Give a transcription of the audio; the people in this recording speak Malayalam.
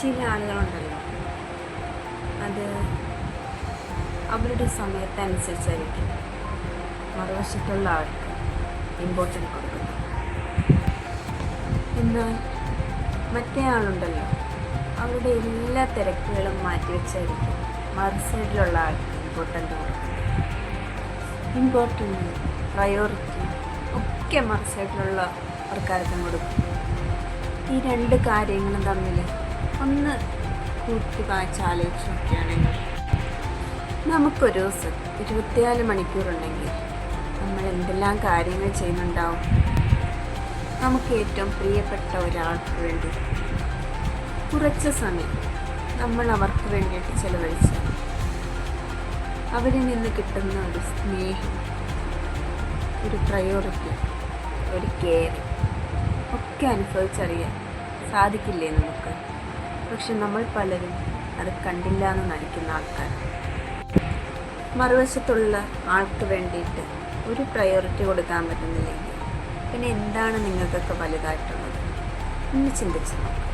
ചില ആളുകളുണ്ടല്ലോ. അത് അവരുടെ സമയത്തനുസരിച്ചായിരിക്കും മറുവശത്തുള്ള ആൾക്ക് ഇമ്പോർട്ടന്റ് കൊടുക്കുന്നത്. എന്നാൽ മറ്റേ ആളുണ്ടല്ലോ. അവരുടെ എല്ലാ തിരക്കുകളും മാറ്റിവെച്ചായിരിക്കും മറു സൈഡിലുള്ള ആൾക്ക് ഇമ്പോർട്ടന്റ് കൊടുക്കുന്നത്. ഇമ്പോർട്ടന്റ് പ്രയോറിറ്റി ഒക്കെ മറു സൈഡിലുള്ള ആൾക്കാർക്കും കൊടുക്കും. ഈ രണ്ട് കാര്യങ്ങളും തമ്മിൽ ഒന്ന് കൂട്ടി വായിച്ച് ആലോചിച്ച് നോക്കുകയാണെങ്കിൽ നമുക്കൊരു ദിവസം ഇരുപത്തിനാല് മണിക്കൂറുണ്ടെങ്കിൽ നമ്മൾ എന്തെല്ലാം കാര്യങ്ങൾ ചെയ്യുന്നുണ്ടാവും? നമുക്ക് ഏറ്റവും പ്രിയപ്പെട്ട ഒരാൾക്ക് വേണ്ടി കുറച്ച് സമയം നമ്മൾ അവർക്ക് വേണ്ടിയിട്ട് ചിലവഴിച്ചാൽ അവരിൽ നിന്ന് കിട്ടുന്ന ഒരു സ്നേഹം ഒരു പ്രയോറിറ്റി ഒരു കെയർ ഒക്കെ അനുഭവിച്ചറിയാൻ സാധിക്കില്ലേ നമുക്ക്? പക്ഷെ നമ്മൾ പലരും അത് കണ്ടില്ല എന്ന് നടിക്കുന്ന ആൾക്കാർ. മറുവശത്തുള്ള ആൾക്ക് വേണ്ടിയിട്ട് ഒരു പ്രയോറിറ്റി കൊടുക്കാൻ പറ്റുന്നില്ലെങ്കിൽ പിന്നെ എന്താണ് നിങ്ങൾക്കൊക്കെ വലുതായിട്ടുള്ളത്? ഒന്ന് ചിന്തിച്ചു നോക്കാം.